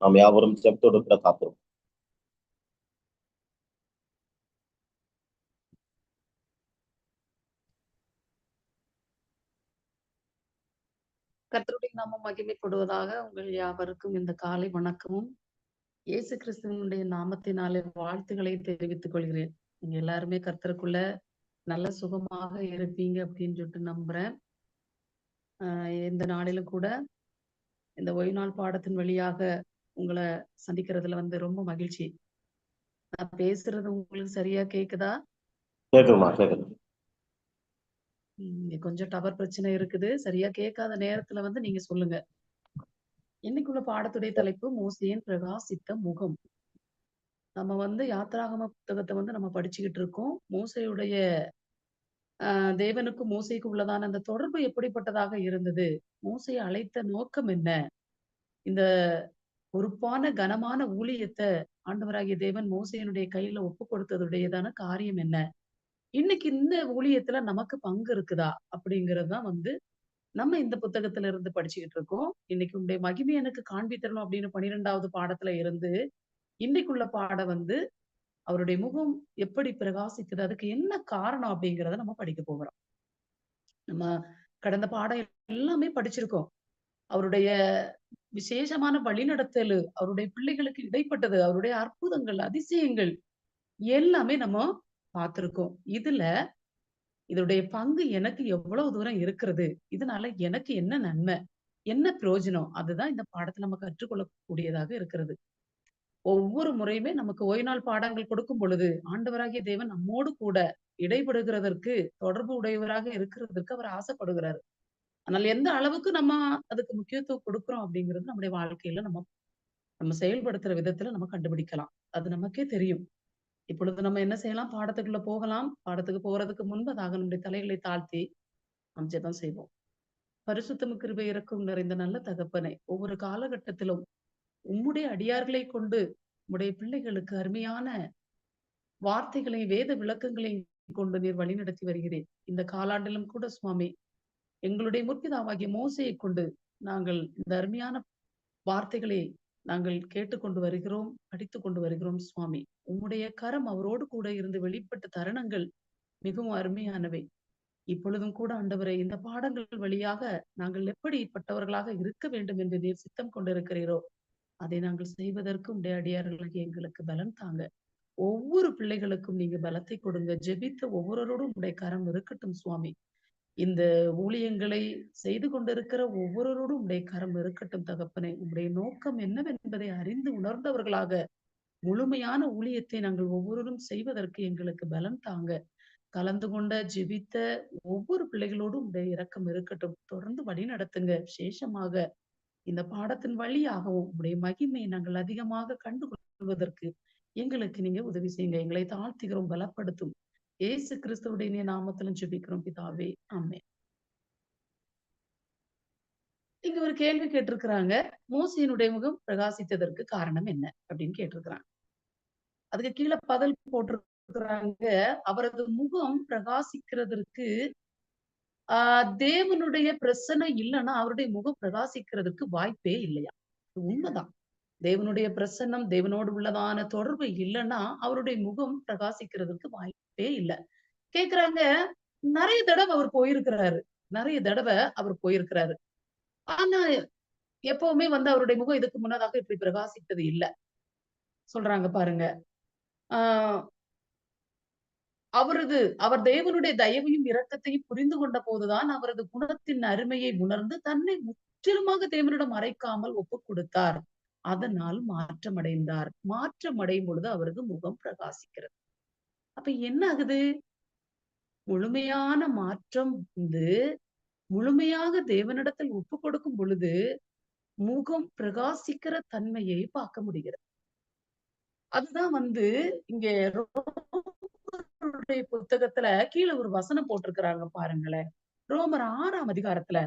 நாம் யாவரும் செப்தோடு கூட காத்திருப்போம். கர்த்தருடைய நாமம் மகிமைப்படுவதாக உங்கள் யாவருக்கும் இந்த காலை வணக்கமும். இயேசு கிறிஸ்துவனுடைய நாமத்தினாலே வாழ்த்துக்களை தெரிவித்துக் கொள்கிறேன். நீங்க எல்லாருமே கர்த்தருக்குள்ள நல்ல சுகமாக இருப்பீங்க அப்படின்னு சொல்லிட்டு நம்புறேன். ஆஹ் இந்த நாளிலும் கூட இந்த ஒய்நாள் நாள் பாடத்தின் வழியாக உங்களை சந்திக்கிறதுல வந்து ரொம்ப மகிழ்ச்சி. நான் பேசுறது உங்களுக்கு சரியா கேக்குதா? கொஞ்சம் டவர் பிரச்சனை இருக்குது. சரியா கேட்காத நேரத்துல வந்து நீங்க சொல்லுங்க. இன்னைக்குள்ள பாடத்துடைய தலைப்பு? மோசேயின் பிரகாசித்த முகம். நம்ம வந்து யாத்ராகம புத்தகத்தை வந்து நம்ம படிச்சுக்கிட்டு இருக்கோம். மோசையுடைய ஆஹ் தேவனுக்கும் மோசைக்கும் உள்ளதான அந்த தொடர்பு எப்படிப்பட்டதாக இருந்தது? மோசையை அழைத்த நோக்கம் என்ன? இந்த பொறுப்பான கனமான ஊழியத்தை ஆண்டவராகிய தேவன் மோசையனுடைய கையில ஒப்பு கொடுத்ததுடையதான காரியம் என்ன? இன்னைக்கு இந்த ஊழியத்துல நமக்கு பங்கு இருக்குதா? அப்படிங்கறது தான் வந்து நம்ம இந்த புத்தகத்துல இருந்து படிச்சுக்கிட்டு இருக்கோம். இன்னைக்கு உங்களுடைய மகிமை எனக்கு காண்பித்தரணும் அப்படின்னு பன்னிரெண்டாவது பாடத்துல இருந்து இன்னைக்குள்ள பாடம் வந்து அவருடைய முகம் எப்படி பிரகாசிக்குது? அதுக்கு என்ன காரணம் அப்படிங்கிறத நம்ம படிக்க போகிறோம். நம்ம கடந்த பாடம் எல்லாமே படிச்சிருக்கோம். அவருடைய விசேஷமான வழிநடத்தல் அவருடைய பிள்ளைகளுக்கு இடைப்பட்டது அவருடைய அற்புதங்கள் அதிசயங்கள் எல்லாமே நம்ம பார்த்திருக்கோம். இதுல இதனுடைய பங்கு எனக்கு எவ்வளவு தூரம் இருக்கிறது? இதனால எனக்கு என்ன நன்மை? என்ன பிரயோஜனம்? அதுதான் இந்த பாடத்தை நம்ம கற்றுக்கொள்ளக்கூடியதாக இருக்கிறது. ஒவ்வொரு முறையுமே நமக்கு ஓய் நாள் பாடங்கள் கொடுக்கும் பொழுது ஆண்டவராகிய தேவன் நம்மோடு கூட இடைபடுகிறதற்கு தொடர்பு உடையவராக இருக்கிறதற்கு அவர் ஆசைப்படுகிறாரு. அதனால எந்த அளவுக்கு நம்ம அதுக்கு முக்கியத்துவம் கொடுக்கிறோம் அப்படிங்கிறது நம்முடைய வாழ்க்கையில நம்ம நம்ம செயல்படுத்துற விதத்துல நம்ம கண்டுபிடிக்கலாம். அது நமக்கே தெரியும். இப்பொழுது நம்ம என்ன செய்யலாம்? பாடத்துக்குள்ள போகலாம். பாடத்துக்கு போறதுக்கு முன்பதாக நம்முடைய தலைகளை தாழ்த்தி நாம் ஜெபம் செய்வோம். பரிசுத்தம கிருபை இறக்கும் நிறைந்த நல்ல தகப்பனை ஒவ்வொரு காலகட்டத்திலும் உம்முடைய அடியார்களை கொண்டு உம்முடைய பிள்ளைகளுக்கு அருமையான வார்த்தைகளை வேத விளக்கங்களையும் கொண்டு நீர் வழிநடத்தி வருகிறேன். இந்த காலாண்டிலும் கூட சுவாமி எங்களுடைய முற்பிதாவாகிய மோசையை கொண்டு நாங்கள் இந்த அருமையான வார்த்தைகளை நாங்கள் கேட்டுக்கொண்டு வருகிறோம் படித்து கொண்டு வருகிறோம் சுவாமி. உம்முடைய கரம் அவரோடு கூட இருந்து வெளிப்பட்ட தருணங்கள் மிகவும் அருமையானவை. இப்பொழுதும் கூட ஆண்டவரை இந்த பாடங்கள் வழியாக நாங்கள் எப்படிப்பட்டவர்களாக இருக்க வேண்டும் என்று நீர் சித்தம் கொண்டிருக்கிறீரோ அதை நாங்கள் செய்வதற்கு உடைய அடியார்களுக்கு எங்களுக்கு பலன் தாங்க. ஒவ்வொரு பிள்ளைகளுக்கும் நீங்க பலத்தை கொடுங்க. ஜெபித்த ஒவ்வொருவரோடும் உடைய கரம் இருக்கட்டும் சுவாமி. இந்த ஊழியங்களை செய்து கொண்டிருக்கிற ஒவ்வொருவரோடும் உடைய கரம் இருக்கட்டும் தகப்பனே உங்களுடைய நோக்கம் என்னவென்பதை அறிந்து உணர்ந்தவர்களாக முழுமையான ஊழியத்தை நாங்கள் ஒவ்வொருவரும் செய்வதற்கு எங்களுக்கு பலம் தாங்க. கலந்து கொண்ட ஜெபித்த ஒவ்வொரு பிள்ளைகளோடும் உடைய இரக்கம் இருக்கட்டும் தொடர்ந்து வழி நடத்துங்க. விசேஷமாக இந்த பாடத்தின் வழியாகவும் உடைய மகிமையை நாங்கள் அதிகமாக கண்டு கொள்வதற்கு எங்களுக்கு நீங்க உதவி செய்யுங்க. எங்களை தாழ்த்துகிறோம் பலப்படுத்தும். ஏசு கிறிஸ்துவுடைய நாமத்திலும் ஜெபிக்கிறோம் பிதாவே. அம்மே இங்க ஒரு கேள்வி கேட்டிருக்கிறாங்க. மூசியினுடைய முகம் பிரகாசித்ததற்கு காரணம் என்ன? அப்படின்னு கேட்டிருக்கிறாங்க. அதுக்கு கீழே பதில் போட்டிருக்கிறாங்க. அவரது முகம் பிரகாசிக்கிறதற்கு ஆஹ் தேவனுடைய பிரசனை இல்லைன்னா அவருடைய முகம் பிரகாசிக்கிறதுக்கு வாய்ப்பே இல்லையா? உண்மைதான். தேவனுடைய பிரசன்னம் தேவனோடு உள்ளதான தொடர்பு இல்லைன்னா அவருடைய முகம் பிரகாசிக்கிறதுக்கு வாய்ப்பே இல்லை. கேக்குறாங்க? நிறைய தடவை அவர் போயிருக்கிறாரு. நிறைய தடவை அவர் போயிருக்கிறாரு. ஆனா எப்பவுமே வந்து அவருடைய முகம் இதுக்கு முன்னதாக இப்படி பிரகாசித்தது இல்ல. சொல்றாங்க பாருங்க. ஆஹ் அவரது அவர் தேவனுடைய தயவையும் இரக்கத்தையும் புரிந்து கொண்ட போதுதான் அவரது குணத்தின் அருமையை உணர்ந்து தன்னை முற்றிலுமாக தேவனிடம் மறைக்காமல் ஒப்பு கொடுத்தார். அதனால் மாற்றமடைந்தார். மாற்றமடையும் பொழுது அவரது முகம் பிரகாசிக்கிறது. அப்ப என்ன ஆகுது முழுமையான மாற்றம் வந்து முழுமையாக தேவனிடத்தில் ஒப்பு கொடுக்கும் பொழுது முகம் பிரகாசிக்கிற தன்மையை பார்க்க முடிகிறது. அதுதான் வந்து இங்க புத்தகத்துல கீழே ஒரு வசனம் போட்டிருக்கிறாங்க பாருங்களேன். ரோமர் ஆறாம் அதிகாரத்துல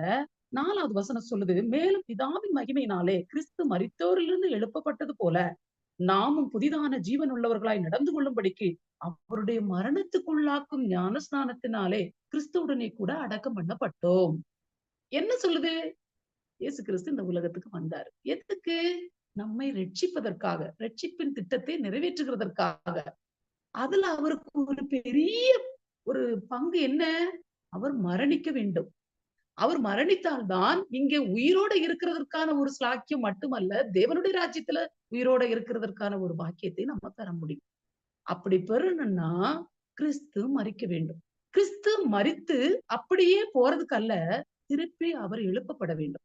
நாலாவது வசனம் சொல்லுது மேலும் பிதாவின் மகிமையினாலே கிறிஸ்து மறித்தோரிலிருந்து எழுப்பப்பட்டது போல நாமும் புதிதான ஜீவன் உள்ளவர்களாய் நடந்து கொள்ளும்படிக்கு அவருடைய மரணத்துக்குள்ளாக்கும் ஞானஸ்நானத்தினாலே கிறிஸ்துவுடனே கூட அடக்கம் பண்ணப்பட்டோம். என்ன சொல்லுது? இயேசு கிறிஸ்து இந்த உலகத்துக்கு வந்தாரு. எதுக்கு? நம்மை ரட்சிப்பதற்காக ரட்சிப்பின் திட்டத்தை நிறைவேற்றுகிறதற்காக. அதுல அவருக்கு ஒரு பெரிய ஒரு பங்கு என்ன? அவர் மரணிக்க வேண்டும். அவர் மரணித்தால்தான் இங்கே உயிரோட இருக்கிறதற்கான ஒரு ஸ்லாக்கியம் மட்டுமல்ல தேவனுடைய ராஜ்யத்துல உயிரோட இருக்கிறதற்கான ஒரு வாக்கியத்தை நம்ம பெற முடியும். அப்படி பெறணும்னா கிறிஸ்து மறிக்க வேண்டும். கிறிஸ்து மறித்து அப்படியே போறதுக்கு அல்ல திருப்பி அவர் எழுப்பப்பட வேண்டும்.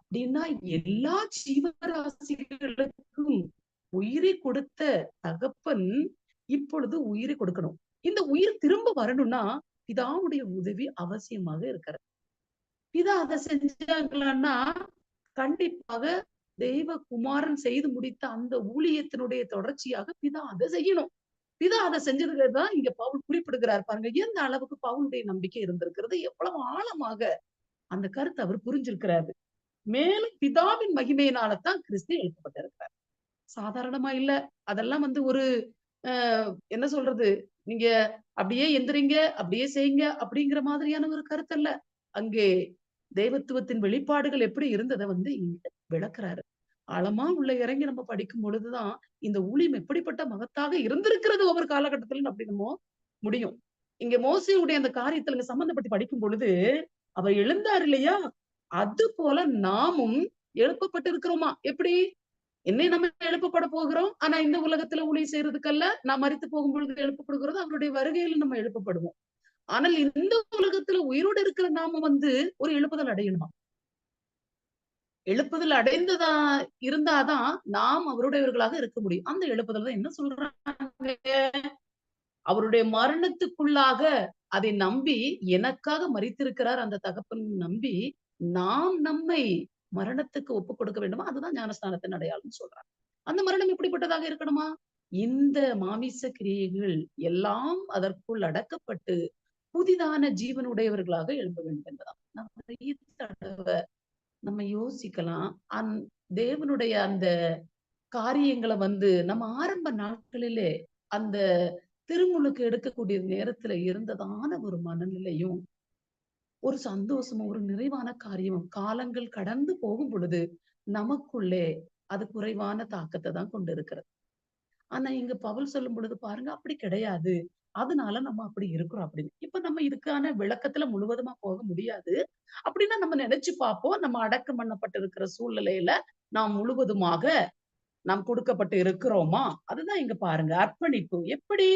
அப்படின்னா எல்லா ஜீவராசிகளுக்கும் உயிரை கொடுத்த தகப்பன் இப்பொழுது உயிரை கொடுக்கணும். இந்த உயிர் திரும்ப வரணும்னா பிதாவுடைய உதவி அவசியமாக இருக்கிறது. பிதா அதை செஞ்சாங்களான்னா கண்டிப்பாக தெய்வ குமாரன் செய்து முடித்த அந்த ஊழியத்தினுடைய தொடர்ச்சியாக பிதா அதை செய்யணும். பிதா அதை செஞ்சதுக்கு தான் இங்க பவுல் குறிப்பிடுகிறார் பாருங்க. எந்த அளவுக்கு பவுலுடைய நம்பிக்கை இருந்திருக்கிறது எவ்வளவு ஆழமாக அந்த கருத்தை அவர் புரிஞ்சிருக்கிறாரு. மேலும் பிதாவின் மகிமையினாலதான் கிறிஸ்து எழுப்பப்பட்டிருக்கிறார். சாதாரணமா இல்ல. அதெல்லாம் வந்து ஒரு ஆஹ் என்ன சொல்றது? நீங்க அப்படியே எந்திரிங்க அப்படியே செய்யுங்க அப்படிங்கிற மாதிரியான ஒரு கருத்து அல்ல அங்கே தெய்வத்துவத்தின் வெளிப்பாடுகள் எப்படி இருந்ததை வந்து இங்க விளக்குறாரு. ஆழமா உள்ள இறங்கி நம்ம படிக்கும் பொழுதுதான் இந்த ஊழியம் எப்படிப்பட்ட மகத்தாக இருந்திருக்கிறது ஒவ்வொரு காலகட்டத்திலும் அப்படி நம்ம முடியும். இங்க மோசியுடைய அந்த காரியத்துல சம்பந்தப்பட்டு படிக்கும் பொழுது அவர் எழுந்தார் இல்லையா? அது போல நாமும் எழுப்பப்பட்டிருக்கிறோமா? எப்படி? என்னை நம்ம எழுப்பப்பட போகிறோம்? ஆனா இந்த உலகத்துல ஊழியம் செய்யறதுக்கல்ல? நான் மறித்து போகும் பொழுது எழுப்பப்படுகிறது அவருடைய வருகையில நம்ம எழுப்பப்படுவோம். ஆனால் இந்த உலகத்துல உயிரோடு இருக்கிற நாம வந்து ஒரு எழுப்புதல் அடையணுமா? எழுப்புதல் அடைந்ததா இருந்தாதான் நாம் அவருடையவர்களாக இருக்க முடியும். அந்த எழுப்புதல் தான் என்ன சொல்றாங்க? அவருடைய மரணத்துக்குள்ளாக அதை நம்பி எனக்காக மறித்திருக்கிறார் அந்த தகப்பன் நம்பி நாம் நம்மை மரணத்துக்கு ஒப்பு கொடுக்க வேண்டுமா? அதுதான் ஞானஸ்தானத்தின் அடையாளம் சொல்றாங்க. அந்த மரணம் எப்படிப்பட்டதாக இருக்கணுமா? இந்த மாமிச கிரியைகள் எல்லாம் அதற்குள் அடக்கப்பட்டு புதிதான ஜீவனுடையவர்களாக எழும்ப வேண்டும் என்பதாம் நிறைய தடவை நம்ம யோசிக்கலாம். அந் தேவனுடைய அந்த காரியங்களை வந்து நம்ம ஆரம்ப நாட்களிலே அந்த திருமுழுக்கு எடுக்கக்கூடிய நேரத்துல இருந்ததான ஒரு மனநிலையும் ஒரு சந்தோஷமும் ஒரு நிறைவான காரியமும் காலங்கள் கடந்து போகும் பொழுது நமக்குள்ளே அது குறைவான தாக்கத்தை தான் கொண்டு இருக்கிறது ஆனா இங்க பவல் சொல்லும் பொழுது பாருங்க அப்படி கிடையாது. அதனால நம்ம அப்படி இருக்கிறோம் அப்படின்னு. இப்ப நம்ம இதுக்கான விளக்கத்துல முழுவதுமா போக முடியாது. அப்படின்னா நம்ம நினைச்சு பார்ப்போம். நம்ம அடக்கம் பண்ணப்பட்டிருக்கிற சூழ்நிலையில நாம் முழுவதுமாக நாம் கொடுக்கப்பட்டு இருக்கிறோமா? அதுதான் இங்க பாருங்க. அர்ப்பணிப்பு. எப்படி?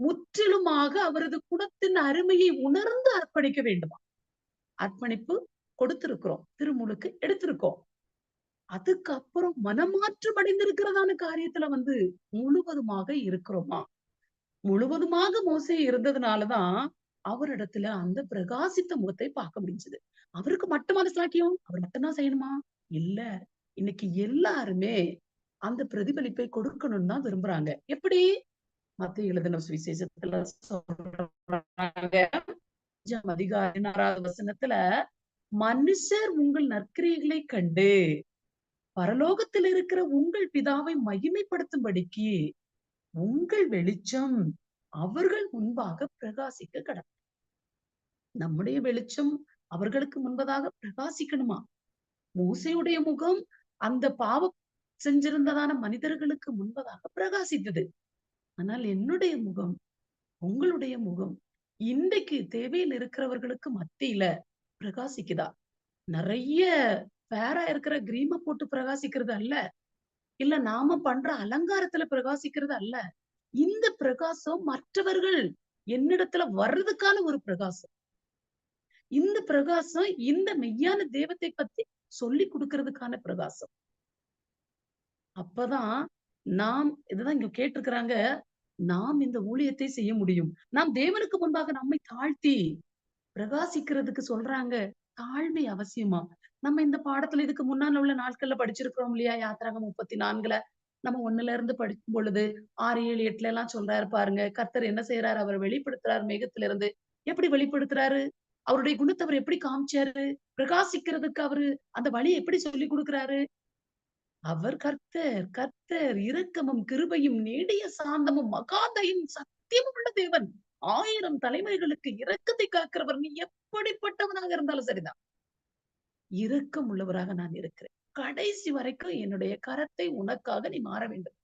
முற்றிலுமாக அவரது குணத்தின் அருமையை உணர்ந்து அர்ப்பணிக்க வேண்டுமா? அர்ப்பணிப்பு கொடுத்திருக்கிறோம். திருமுழுக்கு எடுத்திருக்கோம். அதுக்கப்புறம் மனமாற்றம் அடைந்திருக்கிறதான காரியத்துல வந்து முழுவதுமாக இருக்கிறோமா? முழுவதுமாக மோசே இருந்ததுனாலதான் அவரிடத்துல அந்த பிரகாசித்த முகத்தை பார்க்க முடிஞ்சது. அவருக்கு மட்டும் மனசாக்கியம் அவர் மட்டும்தான் செய்யணுமா? இல்ல. இன்னைக்கு எல்லாருமே அந்த பிரதிபலிப்பை கொடுக்கணும்னு தான் விரும்புறாங்க. எப்படி? மத்திய எழுதின சுவிசேஷத்துல சொல்றாங்க. அதிகாரி ஆறாவது வசனத்துல மனுஷர் உங்கள் நற்கிரியைகளை கண்டு பரலோகத்தில் இருக்கிற உங்கள் பிதாவை மகிமைப்படுத்தும்படிக்கு உங்கள் வெளிச்சம் அவர்கள் முன்பாக பிரகாசிக்க கடமை நம்முடைய வெளிச்சம் அவர்களுக்கு முன்பதாக பிரகாசிக்கணுமா? மூசையுடைய முகம் அந்த பாவம் செஞ்சிருந்ததான மனிதர்களுக்கு முன்பதாக பிரகாசித்தது. ஆனால் என்னுடைய முகம் உங்களுடைய முகம் இன்றைக்கு தேவையில் இருக்கிறவர்களுக்கு மத்தியில பிரகாசிக்குதா? நிறைய பேரா இருக்கிற கிரீமை போட்டு பிரகாசிக்கிறது அல்ல. இல்ல நாம பண்ற அலங்காரத்துல பிரகாசிக்கிறது அல்ல. இந்த பிரகாசம் மற்றவர்கள் என்னிடத்துல வர்றதுக்கான ஒரு பிரகாசம். இந்த பிரகாசம் இந்த மெய்யான தெய்வத்தை பத்தி சொல்லி கொடுக்கறதுக்கான பிரகாசம். அப்பதான் நாம் இதுதான் இங்க கேட்டிருக்கிறாங்க நாம் இந்த ஊழியத்தை செய்ய முடியும். நாம் தேவனுக்கு முன்பாக நம்மை தாழ்த்தி பிரகாசிக்கிறதுக்கு சொல்றாங்க தாழ்மை அவசியமா? நம்ம இந்த பாடத்துல இதுக்கு முன்னால உள்ள நாட்கள்ல படிச்சிருக்கிறோம் இல்லையா? யாத்திராக முப்பத்தி நான்குல நம்ம ஒண்ணுல இருந்து படிக்கும் பொழுது ஆறு ஏழு எட்டுல எல்லாம் சொல்றாரு பாருங்க கர்த்தர் என்ன செய்யறாரு அவர் வெளிப்படுத்துறாரு மேகத்துல இருந்து எப்படி வெளிப்படுத்துறாரு? அவருடைய குணத்தை அவர் எப்படி காமிச்சாரு? பிரகாசிக்கிறதுக்கு அவரு அந்த வழி எப்படி சொல்லி கொடுக்கிறாரு? அவர் கர்த்தர் கர்த்தர் இரக்கமும் கிருபையும் நீடிய சாந்தமும் மகாதையும் சத்தியமும் உள்ள தேவன். ஆயிரம் தலைமைகளுக்கு இரக்கத்தை காக்கிறவர் நீ எப்படிப்பட்டவனாக இருந்தாலும் சரிதான். இறுக்கம் உள்ளவராக நான் இருக்கிறேன். கடைசி வரைக்கும் என்னுடைய கரத்தை உனக்காக நீ மாற வேண்டும்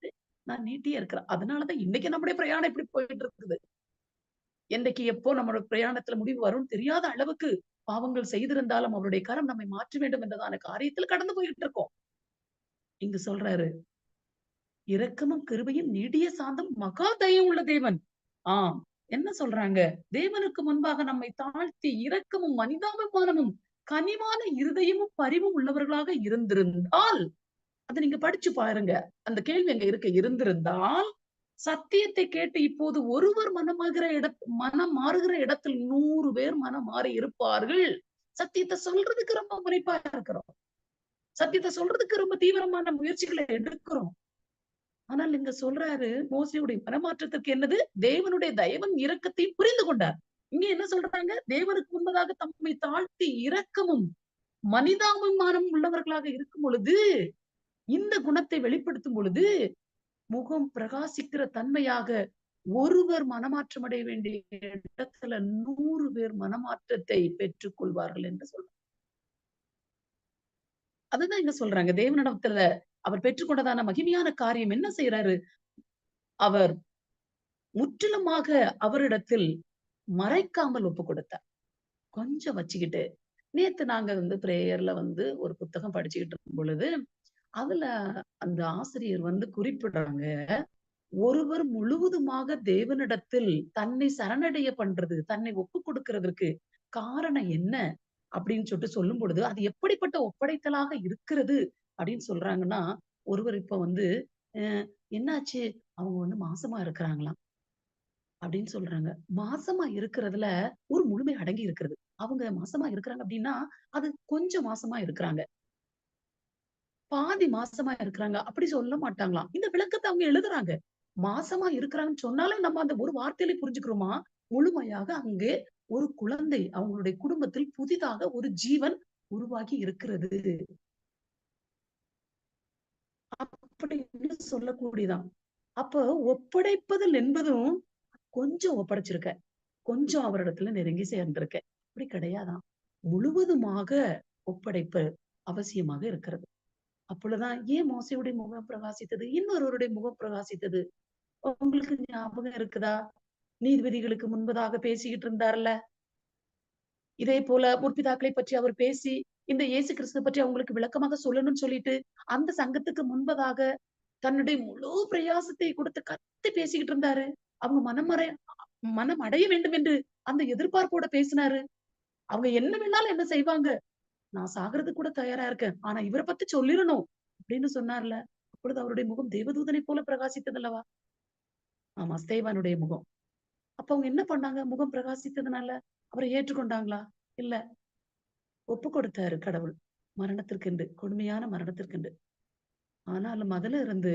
நான் நீட்டியே இருக்கிறேன். அதனாலதான் இன்னைக்கு நம்முடைய பிரயாணம் இப்படி போயிட்டு இருக்குது. என்னைக்கு எப்போ நம்மளோட பிரயாணத்துல முடிவு வரும்னு தெரியாத அளவுக்கு பாவங்கள் செய்திருந்தாலும் அவருடைய கரம் நம்மை மாற்ற வேண்டும் என்றதான காரியத்துல கடந்து போயிட்டு இருக்கோம். இங்கு சொல்றாரு இரக்கமும் கிருபையும் நீடிய சாந்தம் மகா தயம் உள்ள தேவன். ஆம். என்ன சொல்றாங்க? தேவனுக்கு முன்பாக நம்மை தாழ்த்தி இரக்கமும் மனிதாபிமானமும் கனிவான இருதயமும் பரிவும் உள்ளவர்களாக இருந்திருந்தால் அதை நீங்க படிச்சு பாருங்க. அந்த கேள்வி அங்க இருக்க. இருந்திருந்தால் சத்தியத்தை கேட்டு இப்போது ஒருவர் மனமாகிற இட மனம் மாறுகிற இடத்தில் நூறு பேர் மனம் மாறி இருப்பார்கள். சத்தியத்தை சொல்றதுக்கு ரொம்ப முனைப்பா இருக்கிறோம். சத்தியத்தை சொல்றதுக்கு ரொம்ப தீவிரமான முயற்சிகளை எடுக்கிறோம். ஆனால் இங்க சொல்றாரு மோசையுடைய மனமாற்றத்திற்கு என்னது? தேவனுடைய தயவன் இரக்கத்தையும் புரிந்து கொண்டார். இங்க என்ன சொல்றாங்க? தேவனுக்கு முன்பதாக தம்மை தாழ்த்தி இரக்கமும் மனிதாபிமானம் உள்ளவர்களாக இருக்கும் பொழுது இந்த குணத்தை வெளிப்படுத்தும் பொழுது முகம் பிரகாசிக்கிற தன்மையாக ஒருவர் மனமாற்றம் அடைய வேண்டிய இடத்துல நூறு பேர் மனமாற்றத்தை பெற்றுக் கொள்வார்கள் என்று சொல்றாங்க. அதுதான் இங்க சொல்றாங்க. தேவனிடத்துல அவர் பெற்றுக்கொண்டதான மகிமையான காரியம் என்ன செய்யறாரு அவர் முற்றிலுமாக அவரிடத்தில் மறைக்காமல் ஒப்பு கொடுத்தார். கொஞ்சம் வச்சுக்கிட்டு நேத்து நாங்க வந்து பிரேயர்ல வந்து ஒரு புத்தகம் படிச்சுக்கிட்டு இருக்கும் பொழுது அதுல அந்த ஆசிரியர் வந்து குறிப்பிடுறாங்க ஒருவர் முழுவதுமாக தேவனிடத்தில் தன்னை சரணடைய பண்றது தன்னை ஒப்பு கொடுக்கிறதுக்கு காரணம் என்ன அப்படின்னு சொல்லிட்டு சொல்லும் பொழுது அது எப்படிப்பட்ட ஒப்படைத்தலாக இருக்கிறது அப்படின்னு சொல்றாங்கன்னா ஒருவர் இப்ப வந்து அஹ் என்னாச்சு? அவங்க வந்து மாசமா இருக்கிறாங்களாம். அப்படின்னு சொல்றாங்க. மாசமா இருக்கிறதுல ஒரு முழுமை அடங்கி இருக்கிறது. அவங்க மாசமா இருக்கிறாங்க அப்படின்னா அது கொஞ்சம் மாசமா இருக்கிறாங்க. பாதி மாசமா இருக்கிறாங்க. அப்படி சொல்ல மாட்டாங்களாம். இந்த விளக்கத்தை அவங்க எழுதுறாங்க. மாசமா இருக்கிறாங்கன்னு சொன்னாலே நம்ம அந்த ஒரு வார்த்தையில புரிஞ்சுக்கிறோமா? முழுமையாக அங்கே ஒரு குழந்தை அவங்களுடைய குடும்பத்தில் புதிதாக ஒரு ஜீவன் உருவாகி இருக்கிறது. அப்படின்னு சொல்லக்கூடியதான் அப்ப ஒப்படைப்பதில் என்பதும் கொஞ்சம் ஒப்படைச்சிருக்க. கொஞ்சம் அவரிடத்துல நெருங்கி சேர்ந்திருக்க. அப்படி கிடையாதான் முழுவதுமாக ஒப்படைப்பு அவசியமாக இருக்கிறது. அப்பொழுதுதான் ஏன் மோசையுடைய முகம் பிரகாசித்தது? இன்னொருவருடைய முகம் பிரகாசித்தது. உங்களுக்கு ஞாபகம் இருக்குதா? நீதிபதிகளுக்கு முன்பதாக பேசிக்கிட்டு இருந்தார்ல? இதே போல முற்பிதாக்களை பற்றி அவர் பேசி இந்த இயேசு கிறிஸ்து பற்றி அவங்களுக்கு விளக்கமாக சொல்லணும்னு சொல்லிட்டு அந்த சங்கத்துக்கு முன்பதாக தன்னுடைய முழு பிரயாசத்தை கொடுத்து கத்து பேசிக்கிட்டு இருந்தாரு. அவங்க மனமறை மனம் அடைய வேண்டும் என்று அந்த எதிர்பார்ப்போட பேசினாரு. அவங்க என்ன வேணாலும் என்ன செய்வாங்க? நான் சாகிறது கூட தயாரா இருக்கேன். ஆனா இவரை பத்தி சொல்லிடணும் அப்படின்னு சொன்னார்ல. அப்பொழுது அவருடைய முகம் தேவதூதனை போல பிரகாசித்தது அல்லவா? ஆமா ஸ்தேவானுடைய முகம். அப்ப அவங்க என்ன பண்ணாங்க? முகம் பிரகாசித்ததுனால அவரை ஏற்றுக்கொண்டாங்களா? இல்ல. ஒப்பு கொடுத்தாரு கடவுள். மரணத்திற்கென்று கொடுமையான மரணத்திற்கென்று. ஆனாலும் அதுல இருந்து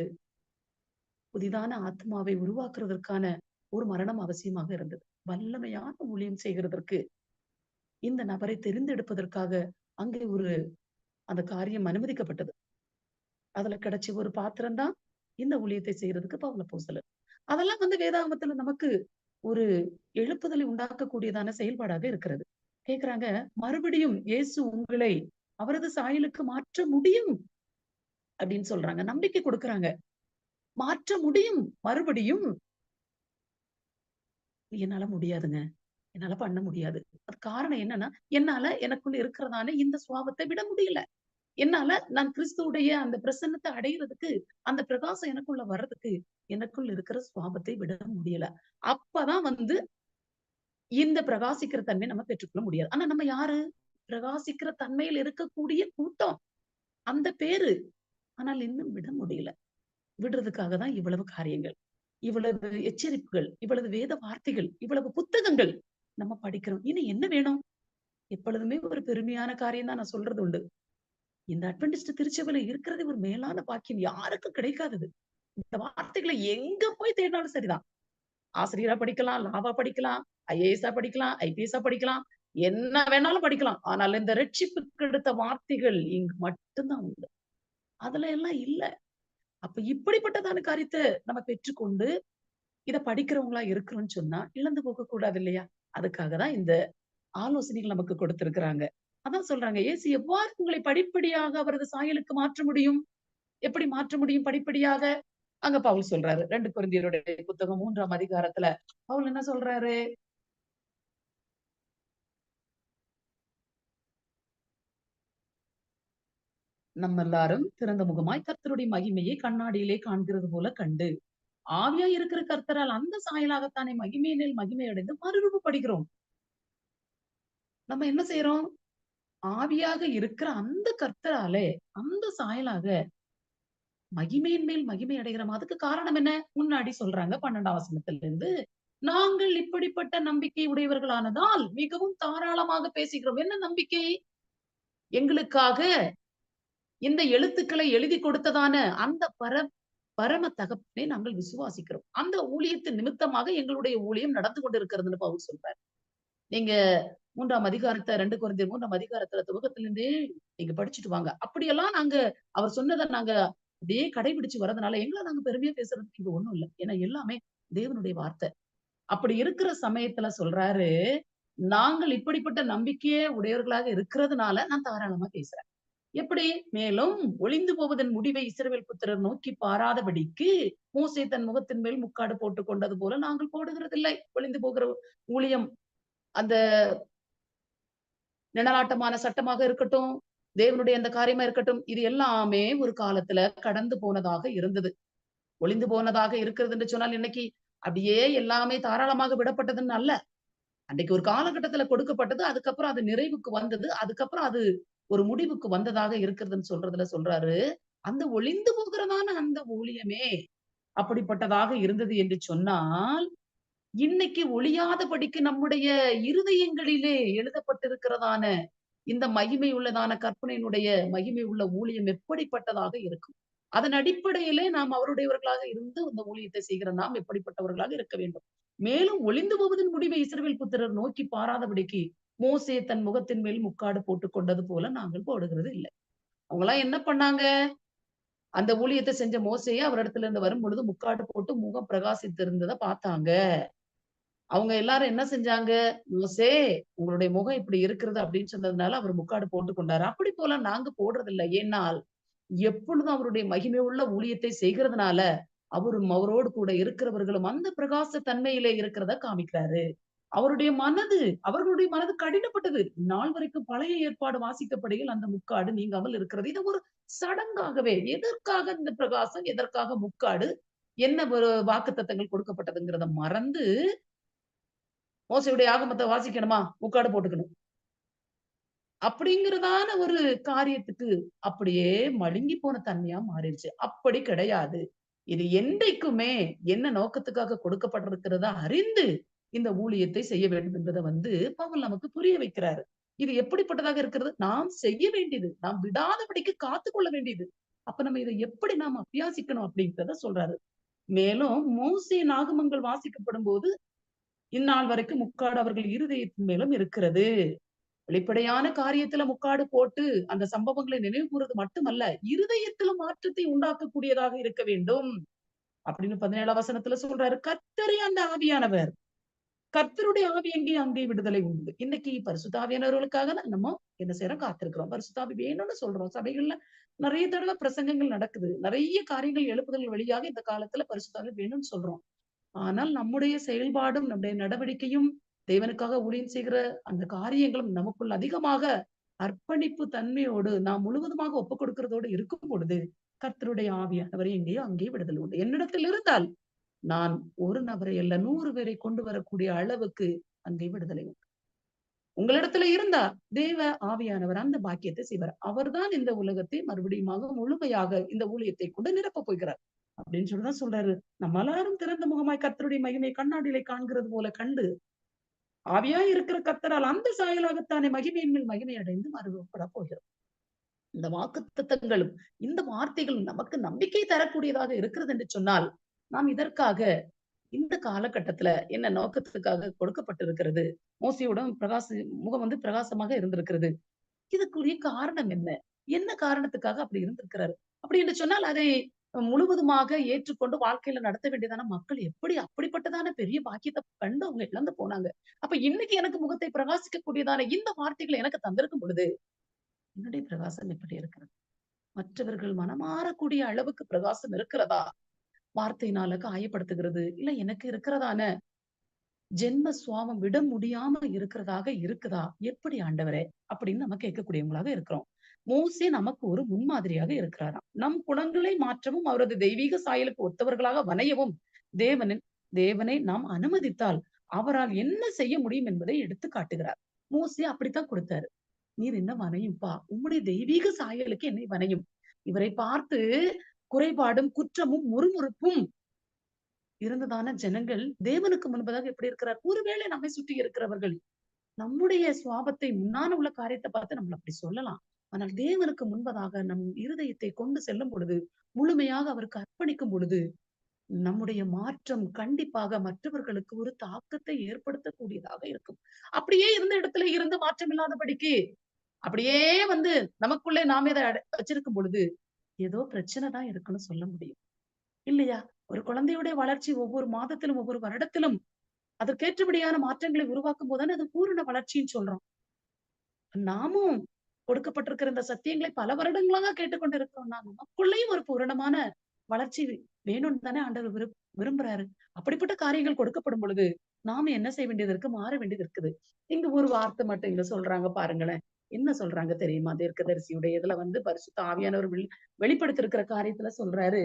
புதிதான ஆத்மாவை உருவாக்குறதற்கான ஒரு மரணம் அவசியமாக இருந்தது. வல்லமையான ஊழியம் செய்கிறதற்கு இந்த நபரை தெரிந்தெடுப்பதற்காக அங்கே ஒரு அந்த காரியம் அனுமதிக்கப்பட்டது. அதுல கிடைச்ச ஒரு பாத்திரம் தான் இந்த ஊழியத்தை செய்யறதுக்கு பவுல போசலர் அதெல்லாம் வந்து வேதாகமத்துல நமக்கு ஒரு எழுப்புதலை உண்டாக்கக்கூடியதான செயல்பாடாக இருக்கிறது. கேக்குறாங்க மறுபடியும் இயேசு உங்களை அவரது சாயலுக்கு மாற்ற முடியும்? அப்படின்னு சொல்றாங்க. நம்பிக்கை கொடுக்கறாங்க. மாற்ற முடியும். மறுபடியும் என்னால முடியாதுங்க. என்னால பண்ண முடியாது. அது காரணம் என்னன்னா என்னால எனக்குள்ள இருக்கிறதான இந்த சுவாபத்தை விட முடியல. என்னால நான் கிறிஸ்துவுடைய அந்த பிரசன்னத்தை அடையிறதுக்கு அந்த பிரகாசம் எனக்குள்ள வர்றதுக்கு எனக்குள்ள இருக்கிற சுவாபத்தை விட முடியல. அப்பதான் வந்து இந்த பிரகாசிக்கிற தன்மை நம்ம பெற்றுக்கொள்ள முடியாது. ஆனா நம்ம யாரு? பிரகாசிக்கிற தன்மையில் இருக்கக்கூடிய கூட்டம். அந்த பேரு. ஆனால் இன்னும் விட முடியல. விடுறதுக்காக தான் இவ்வளவு காரியங்கள் இவ்வளவு எச்சரிப்புகள் இவ்வளவு வேத வார்த்தைகள் இவ்வளவு புத்தகங்கள் நம்ம படிக்கிறோம். இனி என்ன வேணும்? எப்பொழுதுமே ஒரு பெருமையான காரியம் தான் நான் சொல்றது உண்டு. இந்த அட்வென்டிஸ்ட் திருச்சபையில இருக்கிறது ஒரு மேலான பாக்கியம் யாருக்கும் கிடைக்காதது. இந்த வார்த்தைகளை எங்க போய் தேடினாலும் சரிதான். ஆசிரியரா படிக்கலாம் லாவா படிக்கலாம் ஐஏஎஸ்ஆ படிக்கலாம் ஐபிஎஸ்ஆ படிக்கலாம் என்ன வேணாலும் படிக்கலாம். ஆனால் இந்த ரட்சிப்புக்கு எடுத்த வார்த்தைகள் இங்கு மட்டும்தான் உண்டு. அதுல எல்லாம் இல்ல. அப்ப இப்படிப்பட்டதான காரியத்தை நம்ம பெற்றுக்கொண்டு இதை படிக்கிறவங்களா இருக்கிறோம்னு சொன்னா இழந்து போக கூடாது இல்லையா? அதுக்காக தான் இந்த ஆலோசனைகள் நமக்கு கொடுத்திருக்கிறாங்க. அதான் சொல்றாங்க ஏசி எவ்வாறு உங்களை படிப்படியாக அவரது சாயலுக்கு மாற்ற முடியும்? எப்படி மாற்ற முடியும் படிப்படியாக? அங்க பவுல் சொல்றாரு. ரெண்டு குருந்தியருடைய புத்தகம் மூன்றாம் அதிகாரத்துல பவுல் என்ன சொல்றாரு? நம்ம எல்லாரும் திறந்த முகமாய் கர்த்தருடைய மகிமையை கண்ணாடியிலே காண்கிறது போல கண்டு. ஆவியா இருக்கிற கர்த்தரால் அந்த சாயலாகத்தானே மகிமையினில் மகிமை அடைந்து மறுரூபப்படுகிறோம். நம்ம என்ன செய்யறோம் ஆவியாக இருக்கிற அந்த கர்த்தராலே அந்த சாயலாக மகிமையின் மேல் மகிமை அடைகிறோம் அதுக்கு காரணம் என்ன? முன்னாடி சொல்றாங்க பன்னெண்டாம் வசனத்துல இருந்து நாங்கள் இப்படிப்பட்ட நம்பிக்கை உடையவர்களானதால் மிகவும் தாராளமாக பேசுகிறோம். என்ன நம்பிக்கை? எங்களுக்காக இந்த எழுத்துக்களை எழுதி கொடுத்ததான அந்த பர பரம தகப்பனை நாங்கள் விசுவாசிக்கிறோம். அந்த ஊழியத்தின் நிமித்தமாக எங்களுடைய ஊழியம் நடந்து கொண்டிருக்கிறதுன்னு பவுல் சொல்றாரு. நீங்க மூன்றாம் அதிகாரத்தை ரெண்டு குறைந்த மூன்றாம் அதிகாரத்துல துவக்கத்திலிருந்தே நீங்க படிச்சுட்டு வாங்க. அப்படியெல்லாம் நாங்க அவர் சொன்னதை நாங்க அப்படியே கடைபிடிச்சு வர்றதுனால எங்களை நாங்க பெருமையா பேசுறதுக்கு இங்க ஒண்ணும் இல்லை. ஏன்னா எல்லாமே தேவனுடைய வார்த்தை. அப்படி இருக்கிற சமயத்துல சொல்றாரு நாங்கள் இப்படிப்பட்ட நம்பிக்கையே உடையவர்களாக இருக்கிறதுனால நான் தாராளமா பேசுறேன். எப்படி? மேலும் ஒளிந்து போவதன் முடிவை இஸ்ரவேல் புத்திரர் நோக்கி பாராதபடிக்கு மூசை தன் முகத்தின் மேல் முக்காடு போட்டுக் கொண்டது போல நாங்கள் போடுகிறதில்லை. ஒளிந்து போகிற ஊழியம் அந்த நிழலாட்டமான சட்டமாக இருக்கட்டும் தேவனுடைய அந்த காரியமா இருக்கட்டும் இது எல்லாமே ஒரு காலத்துல கடந்து போனதாக இருந்தது. ஒளிந்து போனதாக இருக்கிறது என்று சொன்னால் இன்னைக்கு அப்படியே எல்லாமே தாராளமாக விடப்பட்டதுன்னு அல்ல. அன்னைக்கு ஒரு காலகட்டத்துல கொடுக்கப்பட்டது அதுக்கப்புறம் அது நிறைவுக்கு வந்தது அதுக்கப்புறம் அது ஒரு முடிவுக்கு வந்ததாக இருக்கிறதுன்னு சொல்றதுல சொல்றாரு அந்த ஒளிந்து போகிறதான அந்த ஊழியமே அப்படிப்பட்டதாக இருந்தது என்று சொன்னால் இன்னைக்கு ஒளியாதபடிக்கு நம்முடைய இருதயங்களிலே எழுதப்பட்டிருக்கிறதான இந்த மகிமை உள்ளதான கற்பனையினுடைய மகிமை உள்ள ஊழியம் எப்படிப்பட்டதாக இருக்கும்? அதன் அடிப்படையிலே நாம் அவருடையவர்களாக இருந்து இந்த ஊழியத்தை செய்கிற நாம் எப்படிப்பட்டவர்களாக இருக்க வேண்டும்? மேலும் ஒளிந்து போவதன் முடிவை இஸ்ரவேல் புத்திரர் நோக்கி பாராதபடிக்கு மோசே தன் முகத்தின் மேல் முக்காடு போட்டுக் கொண்டது போல நாங்கள் போடுகிறது இல்லை. அவங்க எல்லாம் என்ன பண்ணாங்க? அந்த ஊழியத்தை செஞ்ச மோசையே அவரிடத்துல இருந்து வரும் பொழுது முக்காடு போட்டு முகம் பிரகாசித்து இருந்ததை பார்த்தாங்க. அவங்க எல்லாரும் என்ன செஞ்சாங்க? மோசே உங்களுடைய முகம் இப்படி இருக்கிறது அப்படின்னு சொன்னதுனால அவர் முக்காடு போட்டு கொண்டாரு. அப்படி போல நாங்க போடுறது இல்லை ஏன்னால் எப்பொழுதும் அவருடைய மகிமை உள்ள ஊழியத்தை செய்கிறதுனால அவரும் அவரோடு கூட இருக்கிறவர்களும் அந்த பிரகாச தன்மையிலே இருக்கிறத காமிக்கிறாரு. அவருடைய மனது அவர்களுடைய மனது கடினப்பட்டது. நாள் வரைக்கும் பழைய ஏற்பாடு வாசிக்கப்படுகையில் அந்த முக்காடு நீங்காமல் இருக்கிறது. இது ஒரு சடங்காகவே எதற்காக இந்த பிரகாசம் எதற்காக முக்காடு என்ன ஒரு வாக்கு தத்தங்கள் கொடுக்கப்பட்டதுங்கிறத மறந்து மோசையுடைய ஆகமத்தை வாசிக்கணுமா? முக்காடு போட்டுக்கணும். அப்படிங்கிறதான ஒரு காரியத்துக்கு அப்படியே மழுங்கி போன தன்மையா மாறிடுச்சு. அப்படி கிடையாது. இது என்றைக்குமே என்ன நோக்கத்துக்காக கொடுக்கப்பட்டிருக்கிறதா அறிந்து இந்த ஊழியத்தை செய்ய வேண்டும் என்பதை வந்து பவுல் நமக்கு புரிய வைக்கிறாரு. இது எப்படிப்பட்டதாக இருக்கிறது? நாம் செய்ய வேண்டியது நாம் விடாதபடிக்கு காத்து கொள்ள வேண்டியது. அப்ப நம்ம இதை எப்படி நாம் அபியாசிக்கணும் அப்படிங்கிறத சொல்றாரு. மேலும் மூசி நாகமங்கள் வாசிக்கப்படும் போது இந்நாள் வரைக்கும் முக்காடு அவர்கள் இருதயத்தின் மேலும் இருக்கிறது. வெளிப்படையான காரியத்துல முக்காடு போட்டு அந்த சம்பவங்களை நினைவு கூறுறது மட்டுமல்ல இருதயத்துல மாற்றத்தை உண்டாக்கக்கூடியதாக இருக்க வேண்டும். அப்படின்னு பதினேழாம் வசனத்துல சொல்றாரு கத்தரி அந்த ஆவியானவர். கர்த்தருடைய ஆவி எங்கே அங்கே விடுதலை உண்டு. இன்னைக்கு பரிசுத்தாவியானவர்களுக்காக நம்ம என்ன செய்யறோம் காத்திருக்கிறோம். பரிசுத்தாவி வேணும்னு சொல்றோம். சபைகள்ல நிறைய தடவை பிரசங்கங்கள் நடக்குது. நிறைய காரியங்கள் எழுப்புதல் வழியாக இந்த காலத்துல பரிசுத்தாவி வேணும்னு சொல்றோம். ஆனால் நம்முடைய செயல்பாடும் நம்முடைய நடவடிக்கையும் தேவனுக்காக ஊழியம் செய்கிற அந்த காரியங்களும் நமக்குள் அதிகமாக அர்ப்பணிப்பு தன்மையோடு நாம் முழுவதுமாக ஒப்புக் கொடுக்கிறதோடு இருக்கும் பொழுது கர்த்தருடைய ஆவியானவர் எங்கேயோ அங்கேயே விடுதலை உண்டு. என்னிடத்தில் இருந்தால் நான் ஒரு நபரை அல்ல நூறு பேரை கொண்டு வரக்கூடிய அளவுக்கு அங்கே விடுதலை உண்டு. உங்களிடத்துல இருந்தா தேவ ஆவியானவர் அந்த பாக்கியத்தை செய்வார். அவர்தான் இந்த உலகத்தை மறுபடியும் முழுமையாக இந்த ஊழியத்தை கொண்டு நிரப்ப போகிறார். அப்படின்னு சொல்லிதான் சொல்றாரு. நம்ம எல்லாரும் திறந்த முகமாய் கத்தருடைய மகிமை கண்ணாடியிலே காண்கிறது போல கண்டு ஆவியா இருக்கிற கத்தரால் அந்த சாயலாகத்தானே மகிமையின் மேல் மகிமை அடைந்து மறுபட போகிறோம் இந்த வாக்கு தத்தங்களும் இந்த வார்த்தைகளும் நமக்கு நம்பிக்கை தரக்கூடியதாக இருக்கிறது என்று சொன்னால் நாம் இதற்காக இந்த காலகட்டத்துல என்ன நோக்கத்துக்காக கொடுக்கப்பட்டிருக்கிறது மோசியோட பிரகாச முகம் வந்து பிரகாசமாக இருந்திருக்கிறது இதுக்குரிய காரணம் என்ன என்ன காரணத்துக்காக அப்படி இருந்திருக்கிறாரு அப்படி என்று சொன்னால் அதை முழுவதுமாக ஏற்றுக்கொண்டு வாழ்க்கையில நடத்த வேண்டியதான மக்கள் எப்படி அப்படிப்பட்டதான பெரிய பாக்கியத்தை கண்டு அவங்க இழந்து போனாங்க. அப்ப இன்னைக்கு எனக்கு முகத்தை பிரகாசிக்க கூடியதான இந்த வார்த்தைகளை எனக்கு தந்திருக்கும் பொழுது, என்னுடைய பிரகாசம் எப்படி இருக்கிறது? மற்றவர்கள் மனமாறக்கூடிய அளவுக்கு பிரகாசம் இருக்கிறதா? வார்த்தையினால காயப்படுத்துகிறது. இல்ல எனக்கு இருக்கிறதான ஜென்ம சுவாமம் விட முடியாம இருக்கிறதாக இருக்குதா? எப்படி ஆண்டவரே? அப்படின்னு நம்ம கேட்கக்கூடியவங்களாக இருக்கிறோம். மோசே நமக்கு ஒரு முன்மாதிரியாக இருக்கிறாராம். நம் குணங்களை மாற்றவும், அவரது தெய்வீக சாயலுக்கு ஒத்தவர்களாக வனையவும் தேவனின் தேவனை நாம் அனுமதித்தால், அவரால் என்ன செய்ய முடியும் என்பதை எடுத்து காட்டுகிறார். மோசே அப்படித்தான் கொடுத்தாரு. நீர் என்ன வனையும்பா உம்முடைய தெய்வீக சாயலுக்கு என்னை வனையும் இவரை பார்த்து குறைபாடும், குற்றமும், முறுமுறுப்பும் இருந்ததான ஜனங்கள் தேவனுக்கு முன்பதாக எப்படி இருக்கிறார்? ஒருவேளை நம்மை சுற்றி இருக்கிறவர்கள் நம்முடைய சுவாபத்தை முன்னான உள்ள காரியத்தை பார்த்து நம்மள அப்படி சொல்லலாம். ஆனால் தேவனுக்கு முன்பதாக நம் இருதயத்தை கொண்டு செல்லும் பொழுது, முழுமையாக அவருக்கு அர்ப்பணிக்கும் பொழுது, நம்முடைய மாற்றம் கண்டிப்பாக மற்றவர்களுக்கு ஒரு தாக்கத்தை ஏற்படுத்தக்கூடியதாக இருக்கும். அப்படியே இருந்த இடத்துல இருந்து மாற்றம் இல்லாதபடிக்கு, அப்படியே வந்து நமக்குள்ளே நாமே இதை வச்சிருக்கும் பொழுது, ஏதோ பிரச்சனை தான் இருக்குன்னு சொல்ல முடியும். இல்லையா? ஒரு குழந்தையுடைய வளர்ச்சி ஒவ்வொரு மாதத்திலும், ஒவ்வொரு வருடத்திலும் அதற்கேற்றபடியான மாற்றங்களை உருவாக்கும் போதுதானே அது பூரண வளர்ச்சின்னு சொல்றோம். நாமும் கொடுக்கப்பட்டிருக்கிற இந்த சத்தியங்களை பல வருடங்களாக கேட்டுக்கொண்டு இருக்கிறோம்னா, நமக்குள்ளேயும் ஒரு பூரணமான வளர்ச்சி வேணும்னு தானே ஆண்டவர் விரு விரும்புறாரு. அப்படிப்பட்ட காரியங்கள் கொடுக்கப்படும் பொழுது, நாம என்ன செய்ய வேண்டியது இருக்கு? மாற வேண்டியது இருக்குது. இங்க ஒரு வார்த்தை மட்டும் இங்க சொல்றாங்க பாருங்களேன். என்ன சொல்றாங்க தெரியுமா? தீர்க்கதரிசியுடைய இதுல வந்து பரிசுத்த ஆவியானவர் வெளி வெளிப்படுத்தியிருக்கிற காரியத்துல சொல்றாரு,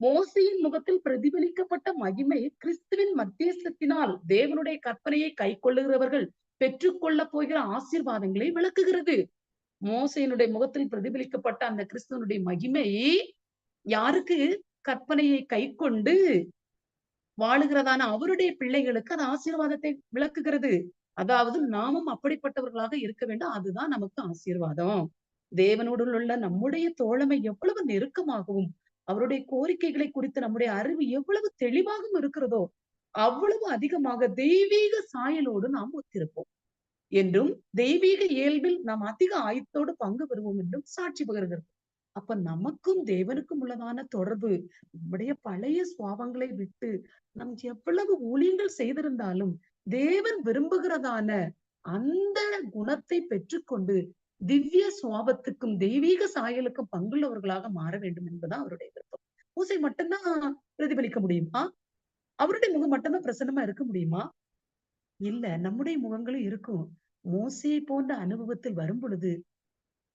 மோசையின் முகத்தில் பிரதிபலிக்கப்பட்ட மகிமை கிறிஸ்துவின் மத்தியஸ்தத்தினால் தேவனுடைய கற்பனையை கைக்கொள்ளுகிறவர்கள் பெற்றுக்கொள்ளப் போகிற ஆசீர்வாதங்களை விளக்குகிறது. மோசையினுடைய முகத்தில் பிரதிபலிக்கப்பட்ட அந்த கிறிஸ்துவனுடைய மகிமை யாருக்கு கற்பனையை கைக்கொண்டு வாழுகிறதான அவருடைய பிள்ளைகளுக்கு அது ஆசீர்வாதத்தை விளக்குகிறது. அதாவது நாமும் அப்படிப்பட்டவர்களாக இருக்க வேண்டும். அதுதான் நமக்கு ஆசீர்வாதம். தேவனோடு உள்ள நம்முடைய தோழமை எவ்வளவு நெருக்கமாகவும், அவருடைய கோரிக்கைகளை குறித்து நம்முடைய அறிவு எவ்வளவு தெளிவாகவும் இருக்கிறதோ, அவ்வளவு அதிகமாக தெய்வீக சாயலோடு நாம் ஒத்திருப்போம். என்றும் தெய்வீக இயல்பில் நாம் அதிக ஆயத்தோடு பங்கு பெறுவோம் என்றும் சாட்சி பகிர்கிறது அப்ப நமக்கும் தேவனுக்கும் உள்ளதான தொடர்பு, நம்முடைய பழைய சுவாபங்களை விட்டு நாம் எவ்வளவு ஊழியங்கள் செய்திருந்தாலும், தேவன் விரும்புகிறதான அந்த குணத்தை பெற்றுக்கொண்டு, திவ்ய சுவாபத்துக்கும், தெய்வீக சாயலுக்கும் பங்குள்ளவர்களாக மாற வேண்டும் என்பதுதான் அவருடைய விருப்பம். மோசே மட்டும்தான் பிரதிபலிக்க முடியுமா? அவருடைய முகம் மட்டும் தான் பிரசன்னமா இருக்க முடியுமா? இல்ல. நம்முடைய முகங்களும் இருக்கும். மோசையை போன்ற அனுபவத்தில் வரும் பொழுது,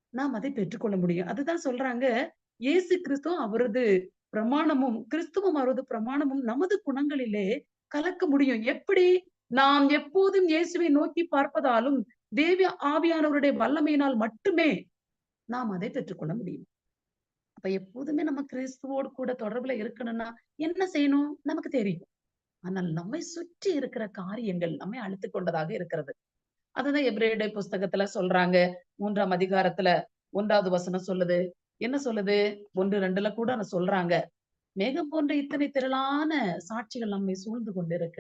நாம் அதை பெற்றுக்கொள்ள முடியும். அதுதான் சொல்றாங்க, இயேசு கிறிஸ்துவ அவரது பிரமாணமும், கிறிஸ்துவம் அவரது பிரமாணமும் நமது குணங்களிலே கலக்க முடியும். எப்படி? நாம் எப்போதும் இயேசுவை நோக்கி பார்ப்பதாலும், தேவிய ஆவியானவருடைய வல்லமையினால் மட்டுமே நாம் அதை பெற்றுக்கொள்ள முடியும். அப்ப எப்போதுமே நம்ம கிறிஸ்துவோடு கூட தொடர்புல இருக்கணும்னா, என்ன செய்யணும்? நமக்கு தெரியும். ஆனால் நம்மை சுற்றி இருக்கிற காரியங்கள் நம்மை அழித்துக் கொண்டதாக இருக்கிறது. அதுதான் எப்ரேடே புஸ்தகத்துல சொல்றாங்க. மூன்றாம் அதிகாரத்துல ஒன்றாவது வசனம் சொல்லுது. என்ன சொல்லுது? 1, 2ல கூட சொல்றாங்க. மேகம் போன்ற இத்தனை திரளான சாட்சிகள் நம்மை சூழ்ந்து கொண்டிருக்க,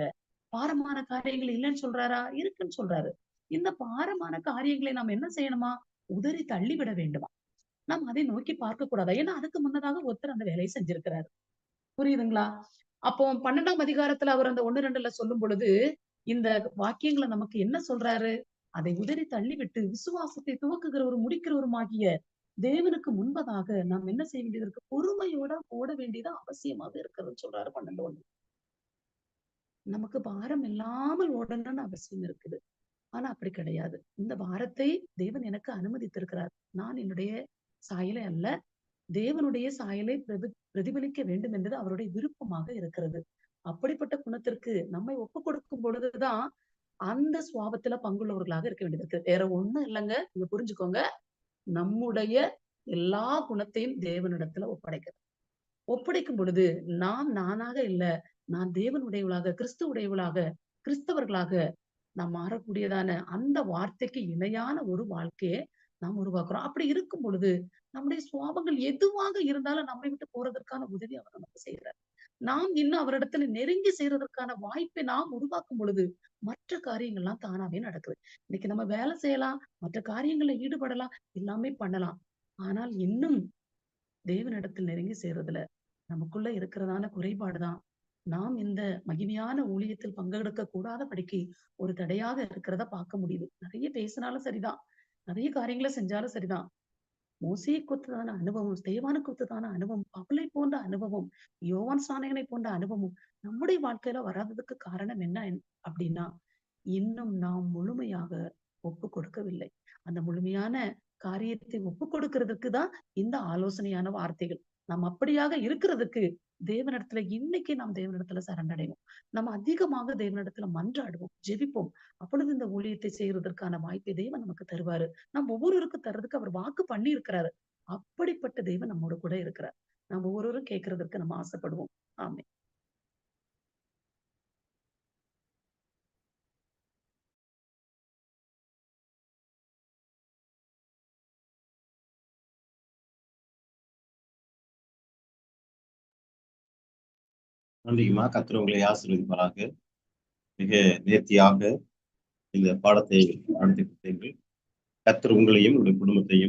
பாரமான காரியங்கள் இல்லைன்னு சொல்றாரா? இருக்குன்னு சொல்றாரு. இந்த பாரமான காரியங்களை நாம் என்ன செய்யணுமா? உதறி தள்ளிவிட வேண்டுமா? நாம் அதை நோக்கி பார்க்க கூடாதா? ஏன்னா அதுக்கு முன்னதாக ஒருத்தர் அந்த வேலையை செஞ்சிருக்கிறாரு. புரியுதுங்களா? அப்போ 12ஆம் அதிகாரத்துல அவர் அந்த 1, 2ல சொல்லும் பொழுது, இந்த வாக்கியங்களை நமக்கு என்ன சொல்றாரு? அதை உதறி தள்ளிவிட்டு விசுவாசத்தை துவக்குகிறவரும், முடிக்கிறவருமாகிய தேவனுக்கு முன்பதாக நாம் என்ன செய்ய வேண்டியது இருக்கு? பொறுமையோட ஓட வேண்டியது அவசியமாக இருக்கிறதுன்னு சொல்றாரு 12:1. நமக்கு பாரம் இல்லாமல் ஓடணும்னு அவசியம் இருக்குது. ஆனா அப்படி கிடையாது. இந்த பாரத்தை தேவன் எனக்கு அனுமதித்திருக்கிறார். நான் என்னுடைய சாயலை அல்ல, தேவனுடைய சாயலை பிரதி பிரதிபலிக்க வேண்டும் என்பது அவருடைய விருப்பமாக இருக்கிறது. அப்படிப்பட்ட குணத்திற்கு நம்மை ஒப்பு கொடுக்கும் பொழுதுதான், அந்த சுவாபத்துல பங்குள்ளவர்களாக இருக்க வேண்டியது இருக்கு. வேற ஒண்ணும் இல்லங்க. நீங்க புரிஞ்சுக்கோங்க. நம்முடைய எல்லா குணத்தையும் தேவனிடத்துல ஒப்படைக்கிறது. ஒப்படைக்கும் பொழுது, நாம் நானாக இல்ல, நான் தேவனுடையவளாக, கிறிஸ்துவுடையவளாக, கிறிஸ்தவர்களாக நாம் மாறக்கூடியதான அந்த வார்த்தைக்கு இணையான ஒரு வாழ்க்கையை நாம் உருவாக்குறோம். அப்படி இருக்கும் பொழுது, நம்முடைய சுவாபங்கள் எதுவாக இருந்தாலும் நம்மை விட்டு போறதற்கான உதவி அவர் நமக்கு செய்கிறார் நாம் இன்னும் அவரிடத்துல நெருங்கி செய்யறதற்கான வாய்ப்பை நாம் உருவாக்கும் பொழுது, மற்ற காரியங்கள்லாம் தானாவே நடக்குது. இன்னைக்கு நம்ம வேலை செய்யலாம், மற்ற காரியங்கள்ல ஈடுபடலாம், எல்லாமே பண்ணலாம். ஆனால் இன்னும் தேவனிடத்தில் நெருங்கி செய்யறதுல நமக்குள்ள இருக்கிறதான குறைபாடுதான் நாம் இந்த மகிமையான ஊழியத்தில் பங்கெடுக்க கூடாதபடிக்கு ஒரு தடையாக இருக்கிறத பார்க்க முடியுது. நிறைய பேசினாலும் சரிதான். நிறைய காரியங்களை செஞ்சாலும் சரிதான். மோசையை குறித்ததான அனுபவம் ஸ்தேவானை குறித்ததான அனுபவம் பவுலை போன்ற அனுபவம் யோவான் சாணகனை போன்ற அனுபவம் நம்முடைய வாழ்க்கையில வராததுக்கு காரணம் என்ன அப்படின்னா இன்னும் நாம் முழுமையாக ஒப்பு கொடுக்கவில்லை. அந்த முழுமையான காரியத்தை ஒப்பு கொடுக்கிறதுக்கு தான் இந்த ஆலோசனையான வார்த்தைகள். நாம் அப்படியாக இருக்கிறதுக்கு தேவனிடத்துல இன்னைக்கு நாம் தேவனிடத்துல சரணடைவோம் நம்ம அதிகமாக தேவனிடத்துல மன்றாடுவோம் ஜெபிப்போம். அப்பொழுது இந்த ஊழியத்தை செய்யறதற்கான வாய்ப்பை தேவன் நமக்கு தருவாரு. நம்ம ஒவ்வொருவருக்கும் தர்றதுக்கு அவர் வாக்கு பண்ணி இருக்கிறாரு அப்படிப்பட்ட தெய்வம் நம்மோட கூட இருக்கிறார். நம்ம ஒவ்வொருவரும் கேட்கறதற்கு நம்ம ஆசைப்படுவோம். ஆமே நன்றியுமா? கத்திர உங்களை ஆசீர்வதிப்பாராக. மிக நேர்த்தியாக இந்த பாடத்தை நடத்தி கொடுத்தீர்கள். கத்திர உங்களையும் உங்களுடைய குடும்பத்தையும்